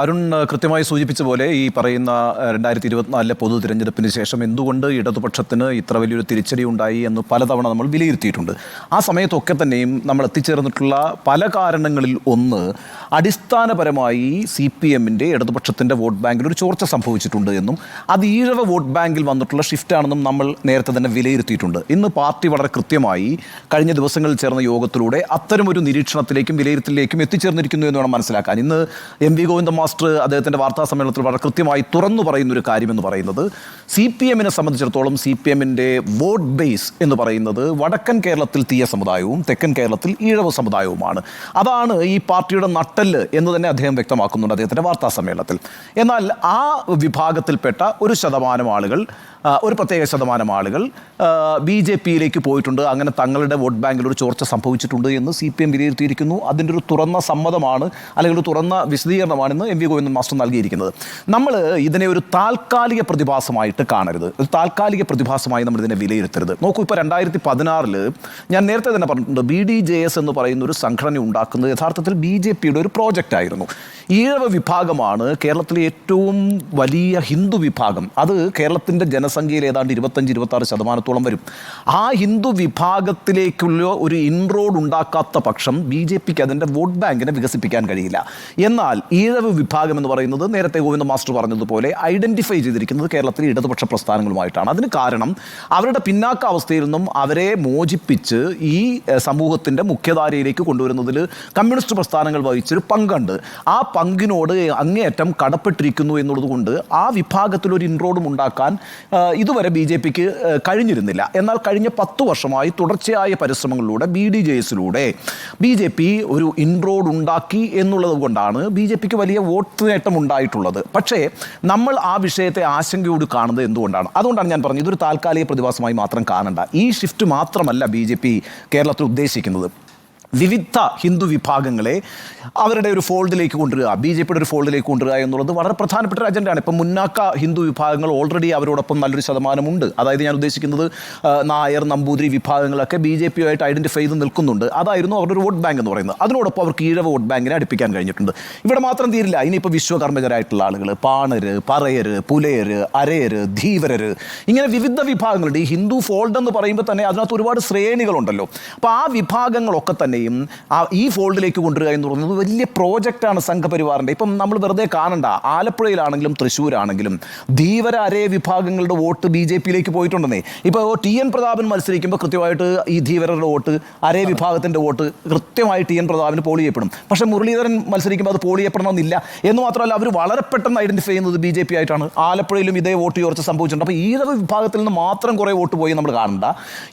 അരുൺ കൃത്യമായി സൂചിപ്പിച്ച പോലെ ഈ പറയുന്ന രണ്ടായിരത്തി ഇരുപത്തിനാലിലെ പൊതു തിരഞ്ഞെടുപ്പിന് ശേഷം എന്തുകൊണ്ട് ഇടതുപക്ഷത്തിന് ഇത്ര വലിയൊരു തിരിച്ചടി ഉണ്ടായി എന്ന് പലതവണ നമ്മൾ വിലയിരുത്തിയിട്ടുണ്ട്. ആ സമയത്തൊക്കെ തന്നെയും നമ്മൾ എത്തിച്ചേർന്നിട്ടുള്ള പല കാരണങ്ങളിൽ ഒന്ന് അടിസ്ഥാനപരമായി സി പി എമ്മിന്റെ ഇടതുപക്ഷത്തിന്റെ വോട്ട് ബാങ്കിൽ ഒരു ചോർച്ച സംഭവിച്ചിട്ടുണ്ട് എന്നും അത് ഈഴവ വോട്ട് ബാങ്കിൽ വന്നിട്ടുള്ള ഷിഫ്റ്റാണെന്നും നമ്മൾ നേരത്തെ തന്നെ വിലയിരുത്തിയിട്ടുണ്ട്. ഇന്ന് പാർട്ടി വളരെ കൃത്യമായി കഴിഞ്ഞ ദിവസങ്ങളിൽ ചേർന്ന യോഗത്തിലൂടെ അത്തരമൊരു നിരീക്ഷണത്തിലേക്കും വിലയിരുത്തലിലേക്കും എത്തിച്ചേർന്നിരിക്കുന്നു എന്ന് വേണം മനസ്സിലാക്കാൻ. ഇന്ന് എം വി ഗോവിന്ദ മാസ്റ്റർ അദ്ദേഹത്തിന്റെ വാർത്താ സമ്മേളനത്തിൽ വളരെ കൃത്യമായി തുറന്നു പറയുന്ന ഒരു കാര്യമെന്ന് പറയുന്നത് സി പി എമ്മിനെ സംബന്ധിച്ചിടത്തോളം സി പി എമ്മിന്റെ വോട്ട് ബേസ് എന്ന് പറയുന്നത് വടക്കൻ കേരളത്തിൽ തീയ സമുദായവും തെക്കൻ കേരളത്തിൽ ഈഴവ സമുദായവുമാണ്. അതാണ് ഈ പാർട്ടിയുടെ നട്ടൽ എന്ന് തന്നെ അദ്ദേഹം വ്യക്തമാക്കുന്നുണ്ട് അദ്ദേഹത്തിന്റെ വാർത്താ സമ്മേളനത്തിൽ. എന്നാൽ ആ വിഭാഗത്തിൽപ്പെട്ട ഒരു ശതമാനം ആളുകൾ ഒരു പ്രത്യേക ശതമാനം ആളുകൾ ബി ജെ പിയിലേക്ക് പോയിട്ടുണ്ട്. അങ്ങനെ തങ്ങളുടെ വോട്ട് ബാങ്കിൽ ഒരു ചോർച്ച സംഭവിച്ചിട്ടുണ്ട് എന്ന് സി പി എം വിലയിരുത്തിയിരിക്കുന്നു. അതിന്റെ ഒരു തുറന്ന സമ്മതമാണ് അല്ലെങ്കിൽ ഒരു തുറന്ന വിശദീകരണമാണെന്ന് എം വി ഗോവിന്ദൻ മാസ്റ്റർ നൽകിയിരിക്കുന്നത്. നമ്മൾ ഇതിനെ ഒരു താൽക്കാലിക പ്രതിഭാസമായിട്ട് കാണരുത്. ഒരു താൽക്കാലിക പ്രതിഭാസമായി നമ്മൾ ഇതിനെ വിലയിരുത്തരുത്. നോക്കൂ ഇപ്പോൾ രണ്ടായിരത്തി പതിനാറിൽ ഞാൻ നേരത്തെ തന്നെ പറഞ്ഞിട്ടുണ്ട് ബി ഡി ജെ എസ് എന്ന് പറയുന്ന ഒരു സംഘടന ഉണ്ടാക്കുന്നത് യഥാർത്ഥത്തിൽ ബി ജെ പിയുടെ ഒരു പ്രോജക്റ്റ് ആയിരുന്നു. ഈഴവ വിഭാഗമാണ് കേരളത്തിലെ ഏറ്റവും വലിയ ഹിന്ദു വിഭാഗം. അത് കേരളത്തിന്റെ ജനസംഖ്യയിൽ ഏതാണ്ട് ഇരുപത്തഞ്ച് ഇരുപത്താറ് ശതമാനത്തോളം വരും. ആ ഹിന്ദു വിഭാഗത്തിലേക്കുള്ള ഒരു ഇൻറോഡ് ഉണ്ടാക്കാത്ത പക്ഷം ബി ജെ പിക്ക് അതിന്റെ വോട്ട് ബാങ്കിനെ വികസിപ്പിക്കാൻ കഴിയില്ല. എന്നാൽ ഈഴവ് വിഭാഗം എന്ന് പറയുന്നത് നേരത്തെ ഗോവിന്ദ മാസ്റ്റർ പറഞ്ഞതുപോലെ ഐഡന്റിഫൈ ചെയ്തിരിക്കുന്നത് കേരളത്തിലെ ഇടതുപക്ഷ പ്രസ്ഥാനങ്ങളുമായിട്ടാണ്. അതിന് കാരണം അവരുടെ പിന്നാക്ക അവസ്ഥയിൽ നിന്നും അവരെ മോചിപ്പിച്ച് ഈ സമൂഹത്തിന്റെ മുഖ്യധാരയിലേക്ക് കൊണ്ടുവരുന്നതിൽ കമ്മ്യൂണിസ്റ്റ് പ്രസ്ഥാനങ്ങൾ വഹിച്ചൊരു പങ്കുണ്ട്. ആ പങ്കിനോട് അങ്ങേയറ്റം കടപ്പെട്ടിരിക്കുന്നു എന്നുള്ളത് കൊണ്ട് ആ വിഭാഗത്തിൽ ഒരു ഇൻറോഡും ഉണ്ടാക്കാൻ ഇതുവരെ ബി ജെ പിക്ക് കഴിഞ്ഞിരുന്നില്ല. എന്നാൽ കഴിഞ്ഞ പത്ത് വർഷമായി തുടർച്ചയായ പരിശ്രമങ്ങളിലൂടെ ബി ഡി ജെ എസിലൂടെ ബി ജെ പി ഒരു ഇൻറോഡ് ഉണ്ടാക്കി എന്നുള്ളത് കൊണ്ടാണ് ബി ജെ പിക്ക് വലിയ വോട്ട് നേട്ടം ഉണ്ടായിട്ടുള്ളത് പക്ഷേ നമ്മൾ ആ വിഷയത്തെ ആശങ്കയോട് കാണുന്നത് എന്തുകൊണ്ടാണ്? അതുകൊണ്ടാണ് ഞാൻ പറഞ്ഞത് ഇതൊരു താൽക്കാലിക പ്രതിഭാസമായി മാത്രം കാണണ്ട. ഈ ഷിഫ്റ്റ് മാത്രമല്ല ബി ജെ പി കേരളത്തിൽ ഉദ്ദേശിക്കുന്നത്. വിവിധ ഹിന്ദു വിഭാഗങ്ങളെ അവരുടെ ഒരു ഫോൾഡിലേക്ക് കൊണ്ടുവരിക ബി ജെ പിയുടെ ഒരു ഫോൾഡിലേക്ക് കൊണ്ടുവരിക എന്നുള്ളത് വളരെ പ്രധാനപ്പെട്ട ഒരു അജണ്ടയാണ്. ഇപ്പം മുന്നാക്ക ഹിന്ദു വിഭാഗങ്ങൾ ഓൾറെഡി അവരോടൊപ്പം നല്ലൊരു ശതമാനമുണ്ട്. അതായത് ഞാൻ ഉദ്ദേശിക്കുന്നത് നായർ നമ്പൂതിരി വിഭാഗങ്ങളൊക്കെ ബി ജെ പിയുമായിട്ട് ഐഡന്റിഫൈ ചെയ്ത് നിൽക്കുന്നുണ്ട്. അതായിരുന്നു അവരുടെ ഒരു വോട്ട് ബാങ്ക് എന്ന് പറയുന്നത്. അതിനോടൊപ്പം അവർക്ക് ഈഴവ വോട്ട് ബാങ്കിനെ അടുപ്പിക്കാൻ കഴിഞ്ഞിട്ടുണ്ട്. ഇവിടെ മാത്രം തീരില്ല. ഇനിയിപ്പോൾ വിശ്വകർമ്മകരായിട്ടുള്ള ആളുകൾ പാണര് പറയര് പുലയര് അരയര് ധീവരര് ഇങ്ങനെ വിവിധ വിഭാഗങ്ങളുണ്ട്. ഈ ഹിന്ദു ഫോൾഡ് എന്ന് പറയുമ്പോൾ തന്നെ അതിനകത്ത് ഒരുപാട് ശ്രേണികളുണ്ടല്ലോ. അപ്പോൾ ആ വിഭാഗങ്ങളൊക്കെ തന്നെയും ആ ഈ ഫോൾഡിലേക്ക് കൊണ്ടുവരിക എന്ന് പറയുന്നത് വലിയ പ്രോജക്റ്റാണ് സംഘപരിവാറിന്റെ. ഇപ്പം നമ്മൾ വെറുതെ കാണണ്ട. ആലപ്പുഴയിലാണെങ്കിലും തൃശ്ശൂരാണെങ്കിലും ധീവര അരേ വിഭാഗങ്ങളുടെ വോട്ട് ബി ജെ പിയിലേക്ക് പോയിട്ടുണ്ടെന്നേ. ഇപ്പോൾ ടി എൻ പ്രതാപൻ മത്സരിക്കുമ്പോൾ കൃത്യമായിട്ട് ഈ ധീവരരുടെ വോട്ട് അരേ വിഭാഗത്തിന്റെ വോട്ട് കൃത്യമായി ടി എൻ പ്രതാപന് പോൾ ചെയ്യപ്പെടും. പക്ഷേ മുരളീധരൻ മത്സരിക്കുമ്പോൾ അത് പോൾ ചെയ്യപ്പെടണമെന്നില്ല. എന്ന് മാത്രമല്ല അവർ വളരെ പെട്ടെന്ന് ഐഡന്റിഫൈ ചെയ്യുന്നത് ബി ജെ പി ആയിട്ടാണ്. ആലപ്പുഴയിലും ഇതേ വോട്ട് ചോർച്ച സംഭവിച്ചിട്ടുണ്ട്. അപ്പോൾ ഈഴവ വിഭാഗത്തിൽ നിന്ന് മാത്രം കുറേ വോട്ട് പോയി നമ്മൾ കാണണ്ട.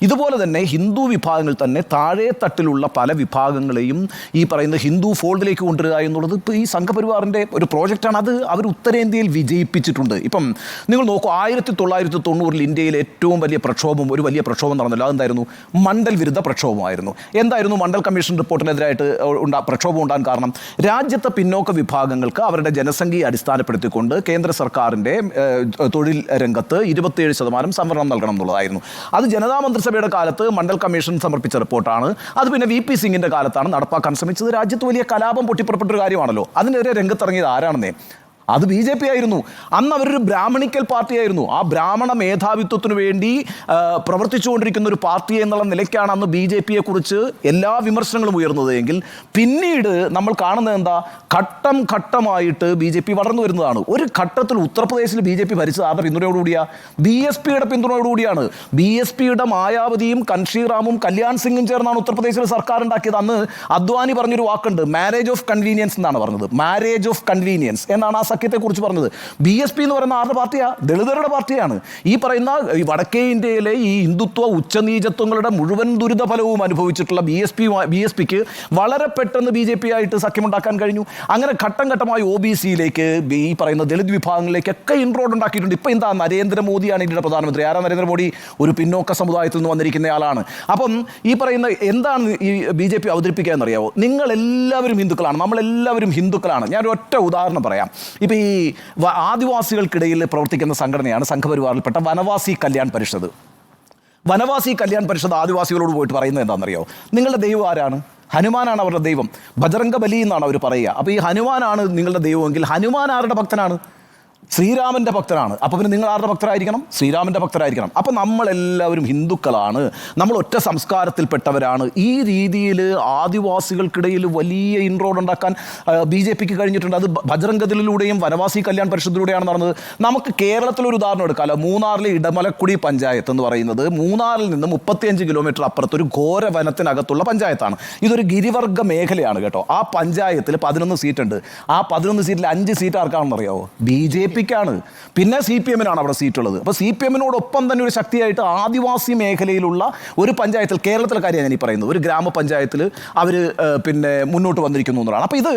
ഇതുപോലെ തന്നെ ഹിന്ദു വിഭാഗങ്ങൾ തന്നെ താഴെ തട്ടിലുള്ള പല വിഭാഗങ്ങളെയും ഈ പറയുന്ന ഹിന്ദു ഫോൾഡിലേക്ക് കൊണ്ടുവരിക എന്നുള്ളത് ഇപ്പോൾ ഈ സംഘപരിവാറിന്റെ ഒരു പ്രോജക്റ്റാണ്. അത് അവർ ഉത്തരേന്ത്യയിൽ വിജയിപ്പിച്ചിട്ടുണ്ട്. ഇപ്പം നിങ്ങൾ നോക്കൂ ആയിരത്തി തൊള്ളായിരത്തി തൊണ്ണൂറിൽ ഇന്ത്യയിൽ ഏറ്റവും വലിയ പ്രക്ഷോഭം ഒരു വലിയ പ്രക്ഷോഭം നടന്നല്ലോ. അതെന്തായിരുന്നു? മണ്ഡൽ വിരുദ്ധ പ്രക്ഷോഭമായിരുന്നു. എന്തായിരുന്നു മണ്ഡൽ കമ്മീഷൻ റിപ്പോർട്ടിനെതിരായിട്ട് ഉണ്ടാ പ്രക്ഷോഭം ഉണ്ടാകാൻ കാരണം? രാജ്യത്തെ പിന്നോക്ക വിഭാഗങ്ങൾക്ക് അവരുടെ ജനസംഖ്യയെ അടിസ്ഥാനപ്പെടുത്തിക്കൊണ്ട് കേന്ദ്ര സർക്കാരിന്റെ തൊഴിൽ രംഗത്ത് ഇരുപത്തിയേഴ് ശതമാനം സംവരണം നൽകണം എന്നുള്ളതായിരുന്നു. അത് ജനതാ മന്ത്രിസഭയുടെ കാലത്ത് മണ്ഡൽ കമ്മീഷൻ സമർപ്പിച്ച റിപ്പോർട്ടാണ്. അത് പിന്നെ വി പി സിംഗിന്റെ കാലത്താണ് നടപ്പാക്കാൻ ശ്രമിച്ചത്. രാജ്യത്ത് വലിയ കലാപം പൊട്ടിപ്പുറപ്പെട്ട ഒരു കാര്യമാണല്ലോ. അതിനെതിരെ രംഗത്തിറങ്ങിയത് ആരാണെന്നേ? അത് ബി ജെ പി ആയിരുന്നു. അന്ന് അവരൊരു ബ്രാഹ്മണിക്കൽ പാർട്ടിയായിരുന്നു. ആ ബ്രാഹ്മണ മേധാവിത്വത്തിനു വേണ്ടി പ്രവർത്തിച്ചുകൊണ്ടിരിക്കുന്ന ഒരു പാർട്ടി എന്നുള്ള നിലയ്ക്കാണ് അന്ന് ബി ജെ പിയെ കുറിച്ച് എല്ലാ വിമർശനങ്ങളും ഉയർന്നത് എങ്കിൽ പിന്നീട് നമ്മൾ കാണുന്നത് എന്താ? ഘട്ടം ഘട്ടമായിട്ട് ബി ജെ പി വളർന്നു വരുന്നതാണ്. ഒരു ഘട്ടത്തിൽ ഉത്തർപ്രദേശിൽ ബി ജെ പി ഭരിച്ചത് ആരുടെ പിന്തുണയോടുകൂടിയാ? ബി എസ് പിയുടെ പിന്തുണയോടുകൂടിയാണ്. ബി എസ് പിയുടെ മായാവതിയും കൻഷിറാമും കല്യാൺ സിംഗും ചേർന്നാണ് ഉത്തർപ്രദേശിൽ സർക്കാർ ഉണ്ടാക്കിയത്. അന്ന് അദ്വാനി പറഞ്ഞൊരു വാക്കുണ്ട് മാരേജ് ഓഫ് കൺവീനിയൻസ് എന്നാണ് പറഞ്ഞത്. മാരേജ് ഓഫ് കൺവീനിയൻസ് എന്നാണ് ആ സഖ്യത്തെക്കുറിച്ച് പറഞ്ഞത്. ബി എസ് പി എന്ന് പറയുന്ന ആരുടെ പാർട്ടിയാണ് ദളിതരുടെ പാർട്ടിയാണ്. ഈ പറയുന്ന ഈ വടക്കേ ഇന്ത്യയിലെ ഈ ഹിന്ദുത്വ ഉച്ചനീചത്വങ്ങളുടെ മുഴുവൻ ദുരിതഫലവും അനുഭവിച്ചിട്ടുള്ള B S P B S പിക്ക് വളരെ പെട്ടെന്ന് ബി ജെ പി ആയിട്ട് സഖ്യമുണ്ടാക്കാൻ കഴിഞ്ഞു. അങ്ങനെ ഘട്ടം ഘട്ടമായി ഒ ബി സിയിലേക്ക് ഈ പറയുന്ന ദളിത് വിഭാഗങ്ങളിലേക്കൊക്കെ ഇൻറോഡ് ഉണ്ടാക്കിയിട്ടുണ്ട്. ഇപ്പം എന്താ നരേന്ദ്രമോദിയാണ് ഇന്ത്യയുടെ പ്രധാനമന്ത്രി. ആരാ നരേന്ദ്രമോദി? ഒരു പിന്നോക്ക സമുദായത്തിൽ നിന്ന് വന്നിരിക്കുന്ന ആളാണ് അപ്പം ഈ പറയുന്ന എന്താണ് ഈ ബി ജെ പി അവതരിപ്പിക്കുക എന്നറിയാവോ നിങ്ങളെല്ലാവരും ഹിന്ദുക്കളാണ്. നമ്മളെല്ലാവരും ഹിന്ദുക്കളാണ്. ഞാനൊരു ഒറ്റ ഉദാഹരണം പറയാം. ഇപ്പം ഈ ആദിവാസികൾക്കിടയിൽ പ്രവർത്തിക്കുന്ന സംഘടനയാണ് സംഘപരിവാറിൽപ്പെട്ട വനവാസി കല്യാൺ പരിഷത്ത്. വനവാസി കല്യാൺ പരിഷത്ത് ആദിവാസികളോട് പോയിട്ട് പറയുന്നത് എന്താണെന്നറിയോ? നിങ്ങളുടെ ദൈവം ആരാണ്? ഹനുമാനാണ് അവരുടെ ദൈവം. ബജറംഗ ബലി എന്നാണ് അവർ പറയുക. അപ്പോൾ ഈ ഹനുമാനാണ് നിങ്ങളുടെ ദൈവമെങ്കിൽ ഹനുമാൻ ആരുടെ ഭക്തനാണ്? ശ്രീരാമന്റെ ഭക്തരാണ്. അപ്പോൾ പിന്നെ നിങ്ങൾ ആരുടെ ഭക്തരായിരിക്കണം? ശ്രീരാമന്റെ ഭക്തരായിരിക്കണം. അപ്പോൾ നമ്മളെല്ലാവരും ഹിന്ദുക്കളാണ്. നമ്മൾ ഒറ്റ സംസ്കാരത്തിൽപ്പെട്ടവരാണ്. ഈ രീതിയിൽ ആദിവാസികൾക്കിടയിൽ വലിയ ഇൻറോഡ് ഉണ്ടാക്കാൻ ബി ജെ പിക്ക് കഴിഞ്ഞിട്ടുണ്ട്. അത് ഭജറംഗത്തിലൂടെയും വനവാസി കല്യാൺ പരിഷത്തിലൂടെയാണ് നടന്നത്. നമുക്ക് കേരളത്തിൽ ഒരു ഉദാഹരണം എടുക്കാമല്ലോ മൂന്നാറിലെ ഇടമലക്കുടി പഞ്ചായത്ത് എന്ന് പറയുന്നത് മൂന്നാറിൽ നിന്ന് മുപ്പത്തിയഞ്ച് കിലോമീറ്റർ അപ്പുറത്ത് ഒരു ഘോര വനത്തിനകത്തുള്ള പഞ്ചായത്താണ്. ഇതൊരു ഗിരിവർഗ മേഖലയാണ് കേട്ടോ. ആ പഞ്ചായത്തിൽ പതിനൊന്ന് സീറ്റുണ്ട്. ആ പതിനൊന്ന് സീറ്റിൽ അഞ്ച് സീറ്റ് ആർക്കാണെന്ന് അറിയാമോ ബി ജെ പിക്കാണ് പിന്നെ സി പി എമ്മിനാണ് അവിടെ സീറ്റുള്ളത്. അപ്പോൾ സി പി എമ്മിനോടൊപ്പം തന്നെ ഒരു ശക്തിയായിട്ട് ആദിവാസി മേഖലയിലുള്ള ഒരു പഞ്ചായത്തിൽ കേരളത്തിലെ കാര്യമാണ് ഞാൻ ഈ പറയുന്നത് ഒരു ഗ്രാമപഞ്ചായത്തിൽ അവർ പിന്നെ മുന്നോട്ട് വന്നിരിക്കുന്നു എന്നുള്ളതാണ്. അപ്പോൾ ഇത്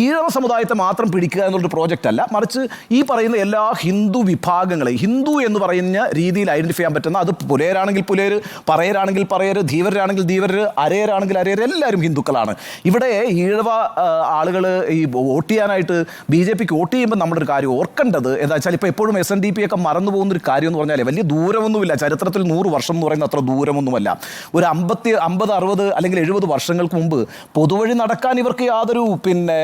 ഈഴവ സമുദായത്തെ മാത്രം പിടിക്കുക എന്നുള്ളൊരു പ്രോജക്റ്റ് അല്ല മറിച്ച് ഈ പറയുന്ന എല്ലാ ഹിന്ദു വിഭാഗങ്ങളെ ഹിന്ദു എന്ന് പറയുന്ന രീതിയിൽ ഐഡന്റിഫൈ ചെയ്യാൻ പറ്റുന്ന അത് പുലയരാണെങ്കിൽ പുലയർ പറയരാണെങ്കിൽ പറയർ ധീവരാണെങ്കിൽ ധീവരർ അരയരാണെങ്കിൽ അരയർ എല്ലാവരും ഹിന്ദുക്കളാണ്. ഇവിടെ ഈഴവ ആളുകൾ ഈ വോട്ട് ചെയ്യാനായിട്ട് ബി ജെ പിക്ക് വോട്ട് ചെയ്യുമ്പോൾ നമ്മുടെ ഒരു കാര്യം ഓർക്കേണ്ടത് എന്താ വെച്ചാൽ ഇപ്പോൾ എപ്പോഴും എസ് എൻ ഡി പി ഒക്കെ മറന്നു പോകുന്ന ഒരു കാര്യം എന്ന് പറഞ്ഞാൽ വലിയ ദൂരമൊന്നുമില്ല. ചരിത്രത്തിൽ നൂറ് വർഷം എന്ന് പറയുന്ന അത്ര ദൂരമൊന്നുമല്ല. ഒരു അമ്പത്തി അമ്പത് അറുപത് അല്ലെങ്കിൽ എഴുപത് വർഷങ്ങൾക്ക് മുമ്പ് പൊതുവഴി നടക്കാൻ ഇവർക്ക് യാതൊരു പിന്നെ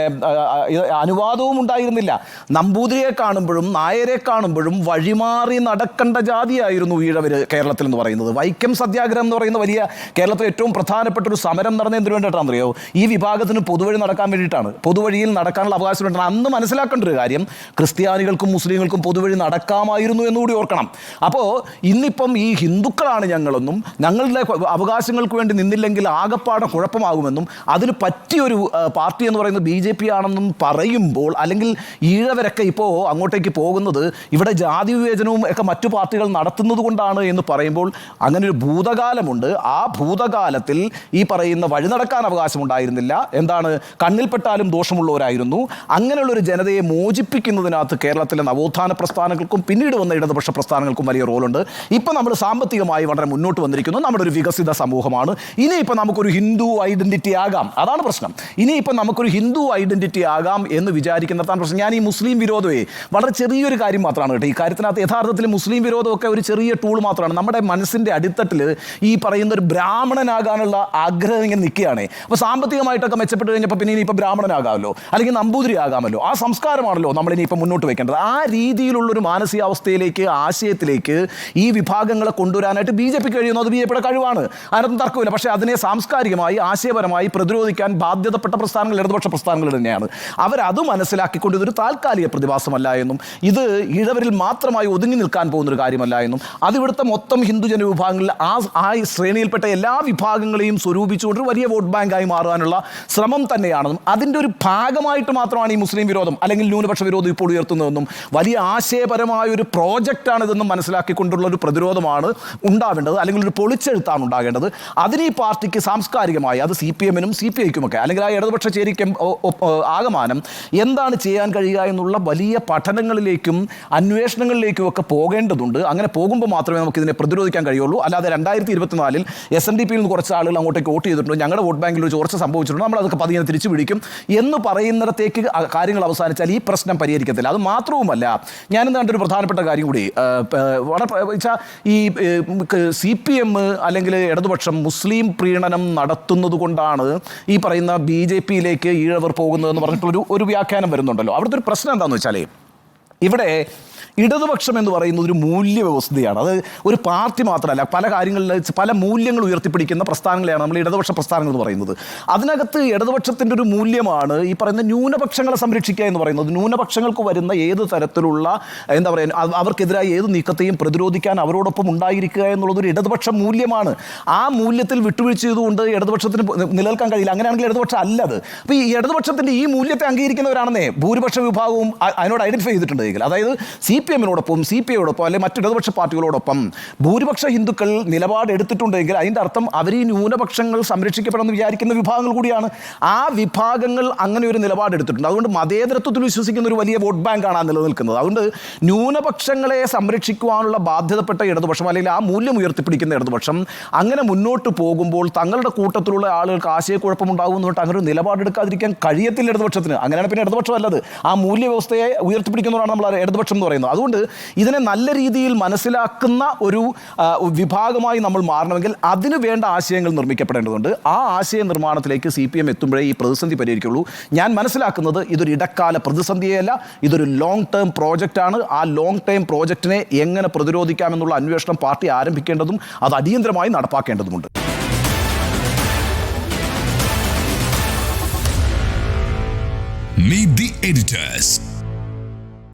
അനുവാദവും ഉണ്ടായിരുന്നില്ല. നമ്പൂതിരിയെ കാണുമ്പോഴും നായരെ കാണുമ്പോഴും വഴിമാറി നടക്കേണ്ട ജാതിയായിരുന്നു ഈഴവർ കേരളത്തിൽ എന്ന് പറയുന്നത്. വൈക്കം സത്യാഗ്രഹം എന്ന് പറയുന്ന വലിയ കേരളത്തിലെ ഏറ്റവും പ്രധാനപ്പെട്ട ഒരു സമരം നടന്ന എന്തിനു വേണ്ടിയിട്ടാണെന്ന് അറിയോ? ഈ വിഭാഗത്തിന് പൊതുവഴി നടക്കാൻ വേണ്ടിയിട്ടാണ്. പൊതുവഴിയിൽ നടക്കാനുള്ള അവകാശം അന്ന് മനസ്സിലാക്കേണ്ട ഒരു കാര്യം ക്രിസ്ത്യാനികൾക്കും മുസ്ലിങ്ങൾക്കും പൊതുവഴി നടക്കാമായിരുന്നു എന്നുകൂടി ഓർക്കണം. അപ്പോൾ ഇന്നിപ്പം ഈ ഹിന്ദുക്കളാണ് ഞങ്ങളെന്നും ഞങ്ങളുടെ അവകാശങ്ങൾക്ക് വേണ്ടി നിന്നില്ലെങ്കിൽ ആകപ്പാടെ കുഴപ്പമാകുമെന്നും അതിന് പറ്റിയൊരു പാർട്ടി എന്ന് പറയുന്നത് ബി ജെ പി ആണെന്നും പറയുമ്പോൾ അല്ലെങ്കിൽ ഈഴവരൊക്കെ ഇപ്പോൾ അങ്ങോട്ടേക്ക് പോകുന്നത് ഇവിടെ ജാതി വിവേചനവും ഒക്കെ മറ്റു പാർട്ടികൾ നടത്തുന്നത് കൊണ്ടാണ് എന്ന് പറയുമ്പോൾ അങ്ങനെ ഒരു ഭൂതകാലമുണ്ട്. ആ ഭൂതകാലത്തിൽ ഈ പറയുന്ന വഴി നടക്കാൻ അവകാശമുണ്ടായിരുന്നില്ല. എന്താണ്? കണ്ണിൽപ്പെട്ടാലും ദോഷമുള്ളവരായിരുന്നു. അങ്ങനെയുള്ളൊരു ജനതയെ മോചിപ്പിക്കുന്നതിനകത്ത് കേരളത്തിലെ നവോത്ഥാന പ്രസ്ഥാനങ്ങൾക്കും പിന്നീട് വന്ന ഇടതുപക്ഷ പ്രസ്ഥാനങ്ങൾക്കും വലിയ റോളുണ്ട്. ഇപ്പം നമ്മൾ സാമ്പത്തികമായി വളരെ മുന്നോട്ട് വന്നിരിക്കുന്നു. നമ്മുടെ ഒരു വികസിത സമൂഹമാണ്. ഇനിയിപ്പോൾ നമുക്കൊരു ഹിന്ദു ഐഡന്റിറ്റി ആകാം. അതാണ് പ്രശ്നം. ഇനിയിപ്പോൾ നമുക്കൊരു ഹിന്ദു ഐഡന്റിറ്റി ആകാം എന്ന് വിചാരിക്കുന്നിടത്താണ് പ്രശ്നം. ഞാൻ ഈ മുസ്ലിം വിരോധമേ വളരെ ചെറിയൊരു കാര്യം മാത്രമാണ് കേട്ടോ. ഈ കാര്യത്തിനകത്ത് യഥാർത്ഥത്തിൽ മുസ്ലിം വിരോധമൊക്കെ ഒരു ചെറിയ ടൂൾ മാത്രമാണ്. നമ്മുടെ മനസ്സിന്റെ അടിത്തട്ടിൽ ഈ പറയുന്ന ഒരു ബ്രാഹ്മണനാകാനുള്ള ആഗ്രഹം ഇങ്ങനെ നിൽക്കുകയാണ്. അപ്പോൾ സാമ്പത്തികമായിട്ടൊക്കെ മെച്ചപ്പെട്ട് കഴിഞ്ഞപ്പോൾ പിന്നെ ഇനിയിപ്പോൾ ബ്രാഹ്മണനാകാമല്ലോ. അല്ലെങ്കിൽ നമ്പൂതിരി ആകാമല്ലോ. ആ സംസ്കാരമാണല്ലോ നമ്മൾ ഇനിയിപ്പോൾ മുന്നോട്ട് വെക്കേണ്ടത്. ആ രീതിയിലുള്ളൊരു മാനസികാവസ്ഥയിലേക്ക് ആശയത്തിലേക്ക് ഈ വിഭാഗങ്ങളെ കൊണ്ടുവരാനായിട്ട് ബി ജെ പി കഴിയുന്നു. അത് ബി ജെ പിയുടെ കഴിവാണ്. അതിനൊന്നും തർക്കമില്ല. പക്ഷേ അതിനെ സാംസ്കാരികമായി ആശയപരമായി പ്രതിരോധിക്കാൻ ബാധ്യതപ്പെട്ട പ്രസ്ഥാനങ്ങൾ ഇടതുപക്ഷ പ്രസ്ഥാനങ്ങൾ തന്നെയാണ്. അവരത് മനസ്സിലാക്കിക്കൊണ്ട് ഇതൊരു താൽക്കാലിക പ്രതിഭാസമല്ല എന്നും ഇത് ഇഴവരിൽ മാത്രമായി ഒതുങ്ങി നിൽക്കാൻ പോകുന്നൊരു കാര്യമല്ല എന്നും അത് ഇവിടുത്തെ മൊത്തം ഹിന്ദുജന വിഭാഗങ്ങളിൽ ആ ആ ശ്രേണിയിൽപ്പെട്ട എല്ലാ വിഭാഗങ്ങളെയും സ്വരൂപിച്ചുകൊണ്ട് വലിയ വോട്ട് ബാങ്കായി മാറാനുള്ള ശ്രമം തന്നെയാണെന്നും അതിന്റെ ഒരു ഭാഗമായിട്ട് മാത്രമാണ് ഈ മുസ്ലിം വിരോധം അല്ലെങ്കിൽ ന്യൂനപക്ഷ വിരോധം ഇപ്പോൾ ഉയർത്തുന്നതെന്നും വലിയ ആശയപരമായ ഒരു പ്രോജക്റ്റാണ് ഇതെന്നും മനസ്സിലാക്കിക്കൊണ്ടുള്ള ഒരു പ്രതിരോധമാണ് ഉണ്ടാവേണ്ടത് അല്ലെങ്കിൽ ഒരു പൊളിച്ചെഴുത്താണ് ഉണ്ടാകേണ്ടത്. അതിന് ഈ പാർട്ടിക്ക് സാംസ്കാരികമായി അത് സി പി എമ്മിനും സി പി ഐക്കുമൊക്കെ അല്ലെങ്കിൽ ആ ഇടതുപക്ഷ ചേരിക്കും ആകമാനം എന്താണ് ചെയ്യാൻ കഴിയുക എന്നുള്ള വലിയ പഠനങ്ങളിലേക്കും അന്വേഷണങ്ങളിലേക്കും ഒക്കെ പോകേണ്ടതുണ്ട്. അങ്ങനെ പോകുമ്പോൾ മാത്രമേ നമുക്ക് ഇതിനെ പ്രതിരോധിക്കാൻ കഴിയുള്ളൂ. അല്ലാതെ രണ്ടായിരത്തി ഇരുപത്തിനാലിൽ എസ് എൻ ഡി പിയിൽ നിന്ന് കുറച്ച് ആളുകൾ അങ്ങോട്ടേക്ക് വോട്ട് ചെയ്തിട്ടുണ്ട്. ഞങ്ങളുടെ വോട്ട് ബാങ്കിൽ ഒരു ചോർച്ച സംഭവിച്ചിട്ടുണ്ട്. നമ്മൾ അതൊക്കെ പതിയെ തിരിച്ചു പിടിക്കും എന്ന് പറയുന്നിടത്തേക്ക് കാര്യങ്ങൾ അവസാനിച്ചാൽ ഈ പ്രശ്നം പരിഹരിക്കത്തില്ല. അത് മാത്രവുമല്ല ഞാനിന്ന് കണ്ടൊരു പ്രധാനപ്പെട്ട കാര്യം കൂടി വെച്ചാൽ ഈ സി പി എം അല്ലെങ്കിൽ ഇടതുപക്ഷം മുസ്ലിം പ്രീണനം നടത്തുന്നത് കൊണ്ടാണ് ഈ പറയുന്ന ബി ജെ പിയിലേക്ക് ഈഴവർ പോകുന്നതെന്ന് പറഞ്ഞിട്ടുള്ളൊരു ഒരു വ്യാഖ്യാനം വരുന്നുണ്ടല്ലോ. അവിടുത്തെ ഒരു പ്രശ്നം എന്താണെന്ന് വെച്ചാൽ ഇവിടെ ഇടതുപക്ഷം എന്ന് പറയുന്നത് ഒരു മൂല്യവ്യവസ്ഥയാണ്. അത് ഒരു പാർട്ടി മാത്രമല്ല പല കാര്യങ്ങളിൽ പല മൂല്യങ്ങൾ ഉയർത്തിപ്പിടിക്കുന്ന പ്രസ്ഥാനങ്ങളെയാണ് നമ്മൾ ഇടതുപക്ഷ പ്രസ്ഥാനങ്ങൾ എന്ന് പറയുന്നത്. അതിനകത്ത് ഇടതുപക്ഷത്തിന്റെ ഒരു മൂല്യമാണ് ഈ പറയുന്ന ന്യൂനപക്ഷങ്ങളെ സംരക്ഷിക്കുക എന്ന് പറയുന്നത്. ന്യൂനപക്ഷങ്ങൾക്ക് വരുന്ന ഏത് തരത്തിലുള്ള എന്താ പറയുക അവ- അവർക്കെതിരായ ഏത് നീക്കത്തെയും പ്രതിരോധിക്കാൻ അവരോടൊപ്പം ഉണ്ടായിരിക്കുക എന്നുള്ളത് ഒരു ഇടതുപക്ഷ മൂല്യമാണ്. ആ മൂല്യത്തിൽ വിട്ടുവീഴ്ച ചെയ്തുകൊണ്ട് ഇടതുപക്ഷത്തിന് നിലനിൽക്കാൻ കഴിയില്ല. അങ്ങനെയാണെങ്കിൽ ഇടതുപക്ഷം അല്ലത് അപ്പോൾ ഈ ഇടതുപക്ഷത്തിന്റെ ഈ മൂല്യത്തെ അംഗീകരിക്കുന്നവരാണെന്നേ ഭൂരിപക്ഷ വിഭാഗവും അതിനോട് ഐഡന്റിഫൈ ചെയ്തിട്ടുണ്ടെങ്കിൽ. അതായത് സി പി എമ്മിനോടൊപ്പം സി പി ഐയോടൊപ്പം അല്ലെങ്കിൽ മറ്റു ഇടതുപക്ഷ പാർട്ടികളോടൊപ്പം ഭൂരിപക്ഷ ഹിന്ദുക്കൾ നിലപാട് എടുത്തിട്ടുണ്ടെങ്കിൽ അതിന്റെ അർത്ഥം അവർ ഈ ന്യൂനപക്ഷങ്ങൾ സംരക്ഷിക്കണമെന്ന് വിചാരിക്കുന്ന വിഭാഗങ്ങൾ കൂടിയാണ്. ആ വിഭാഗങ്ങൾ അങ്ങനെ ഒരു നിലപാട് എടുത്തിട്ടുണ്ട്. അതുകൊണ്ട് മതേതരത്വത്തിൽ വിശ്വസിക്കുന്ന ഒരു വലിയ വോട്ട് ബാങ്കാണ് ആ നിലനിൽക്കുന്നത്. അതുകൊണ്ട് ന്യൂനപക്ഷങ്ങളെ സംരക്ഷിക്കുവാനുള്ള ബാധ്യതപ്പെട്ട ഇടതുപക്ഷം അല്ലെങ്കിൽ ആ മൂല്യം ഉയർത്തിപ്പിടിക്കുന്ന ഇടതുപക്ഷം അങ്ങനെ മുന്നോട്ട് പോകുമ്പോൾ തങ്ങളുടെ കൂട്ടത്തിലുള്ള ആളുകൾക്ക് ആശയക്കുഴപ്പമുണ്ടാകും എന്ന് പറഞ്ഞിട്ട് അങ്ങനെ ഒരു നിലപാടെടുക്കാതിരിക്കാൻ കഴിയത്തില്ല ഇടതുപക്ഷത്തിന്. അങ്ങനെയാണ് പിന്നെ ഇടതുപക്ഷം അല്ലത് ആ മൂല്യവ്യവസ്ഥയെ ഉയർത്തിപ്പിടിക്കുന്നവരാണ് നമ്മൾ ഇടതുപക്ഷം എന്ന് പറയുന്നത്. അതുകൊണ്ട് ഇതിനെ നല്ല രീതിയിൽ മനസ്സിലാക്കുന്ന ഒരു വിഭാഗമായി നമ്മൾ മാറണമെങ്കിൽ അതിന് വേണ്ട ആശയങ്ങൾ നിർമ്മിക്കപ്പെടേണ്ടതുണ്ട്. ആ ആശയ നിർമ്മാണത്തിലേക്ക് സി പി എം എത്തുമ്പോഴേ ഈ പ്രതിസന്ധി പരിഹരിക്കുള്ളൂ. ഞാൻ മനസ്സിലാക്കുന്നത് ഇതൊരു ഇടക്കാല പ്രതിസന്ധിയല്ല ഇതൊരു ലോങ് ടേം പ്രോജക്റ്റാണ് ആ ലോങ് ടേം പ്രോജക്റ്റിനെ എങ്ങനെ പ്രതിരോധിക്കാമെന്നുള്ള അന്വേഷണം പാർട്ടി ആരംഭിക്കേണ്ടതും അത് അടിയന്തരമായി നടപ്പാക്കേണ്ടതുമുണ്ട്. Meet the editors.